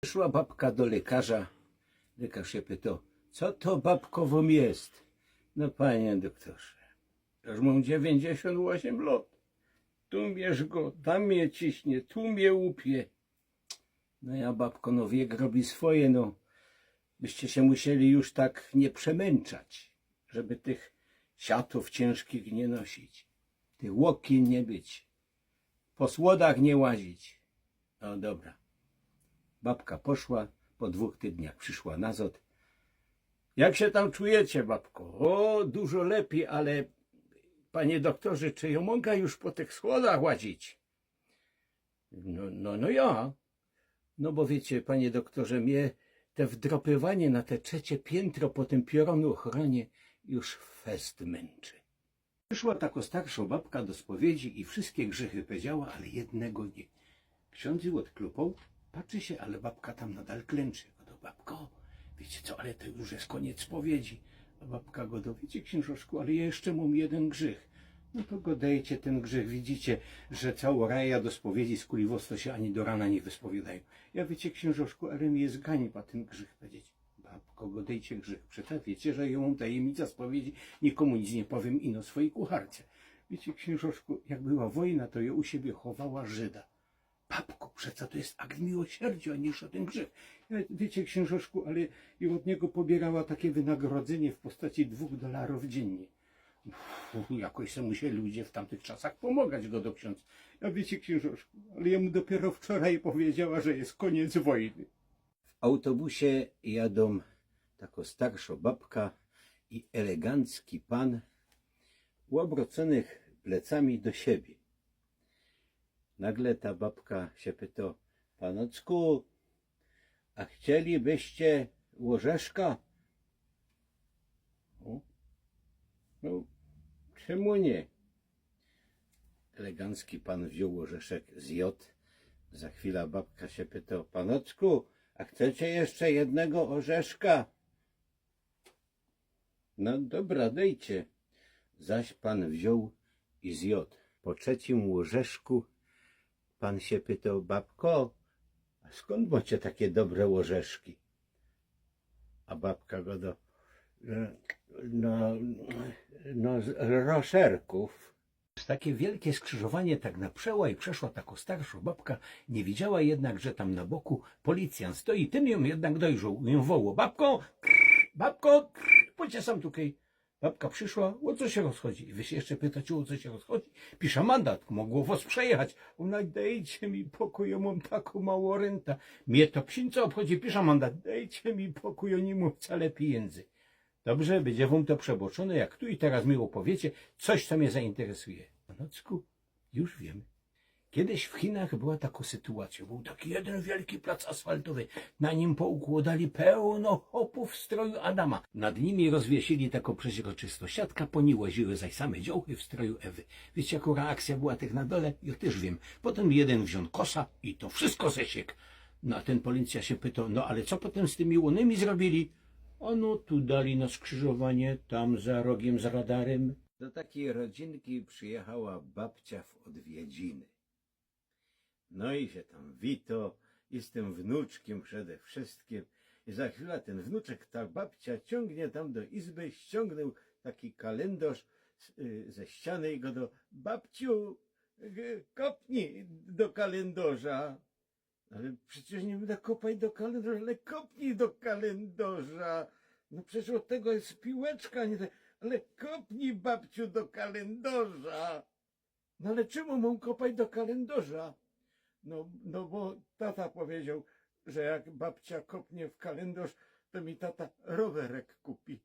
Przyszła babka do lekarza. Lekarz się pytał, co to babkowo jest? No panie doktorze, już mam 98 lat. Tu mierz go, tam mnie ciśnie, tu mnie łupie. No ja babko, no wiek robi swoje, no. Byście się musieli już tak nie przemęczać, żeby tych siatów ciężkich nie nosić, tych łokien nie być, po słodach nie łazić. No dobra. Babka poszła, po dwóch tygodniach przyszła nazad. Jak się tam czujecie, babko? O, dużo lepiej, ale panie doktorze, czy ja mogę już po tych schodach łazić? No, no, no ja. No bo wiecie, panie doktorze, mnie te wdropywanie na te trzecie piętro po tym pioronu ochronie już fest męczy. Przyszła tako starsza babka do spowiedzi i wszystkie grzechy powiedziała, ale jednego nie. Ksiądz ją odklupał, patrzy się, ale babka tam nadal klęczy. No to babko, wiecie co, ale to już jest koniec spowiedzi. A babka go do, wiecie księżoszku, ale ja jeszcze mam jeden grzech. No to go dajcie ten grzech. Widzicie, że cała raja do spowiedzi z kuliwostwo się ani do rana nie wyspowiadają. Ja wiecie księżoszku, ale mi jest ganiba ten grzech powiedzieć. Babko, go dejcie grzech. Przecież wiecie, że mam tajemnica spowiedzi, nikomu nic nie powiem ino swojej kucharce. Wiecie księżoszku, jak była wojna, to ja u siebie chowała Żyda. Babko, przeca to jest akt miłosierdzia, a nie żaden grzech. Ja, wiecie, księżoszku, ale i od niego pobierała takie wynagrodzenie w postaci dwóch dolarów dziennie. Uff, jakoś se musieli ludzie w tamtych czasach pomagać go do ksiądz. Ja wiecie, księżoszku, ale ja mu dopiero wczoraj powiedziała, że jest koniec wojny. W autobusie jadą tako starsza babka i elegancki pan łobroconych plecami do siebie. Nagle ta babka się pyta, panocku, a chcielibyście łożeszka? No, czemu nie? Elegancki pan wziął łożeszek z jod. Za chwilę babka się pyta, panocku, a chcecie jeszcze jednego orzeszka? No dobra, dejcie. Zaś pan wziął i zjadł. Po trzecim łożeszku pan się pytał, babko, a skąd macie takie dobre łożeszki? A babka go do, no, no z roszerków. Takie wielkie skrzyżowanie tak naprzeła i przeszła taką starszą babka. Nie widziała jednak, że tam na boku policjant stoi. Tym ją jednak dojrzał. Ją wołał. Babko, babko, pójdźcie sam tutaj. Babka przyszła, o co się rozchodzi? I wy się jeszcze pytacie, o co się rozchodzi? Pisze mandat, mogło was przejechać. Ona, dajcie mi pokój, ja mam taką małą rentę. Mnie to psinco obchodzi, pisze mandat, dajcie mi pokój, nie mam wcale pieniędzy. Dobrze, będzie wam to przeboczone, jak tu i teraz mi opowiecie coś, co mnie zainteresuje. Panocku, już wiem. Kiedyś w Chinach była taka sytuacja. Był taki jeden wielki plac asfaltowy. Na nim poukładali pełno hopów w stroju Adama. Nad nimi rozwiesili taką przeźroczystą siatkę, po niej łaziły zaś same dziołchy w stroju Ewy. Wiecie, jaka reakcja była tych na dole? Ja też wiem. Potem jeden wziął kosa i to wszystko zesiekł. No a ten policja się pytał, no ale co potem z tymi łonymi zrobili? Ano tu dali na skrzyżowanie, tam za rogiem z radarem. Do takiej rodzinki przyjechała babcia w odwiedziny. No i się tam wito, tym wnuczkiem przede wszystkim. I za chwilę ten wnuczek, ta babcia ciągnie tam do izby, ściągnął taki kalendarz y, ze ściany i go do babciu, kopnij do kalendarza. Ale przecież nie będę kopać do kalendarza, ale kopnij do kalendarza. No przecież od tego jest piłeczka, nie tak. Ale kopnij babciu do kalendarza. No ale czemu mam kopać do kalendarza? No, no bo tata powiedział, że jak babcia kopnie w kalendarz, to mi tata rowerek kupi.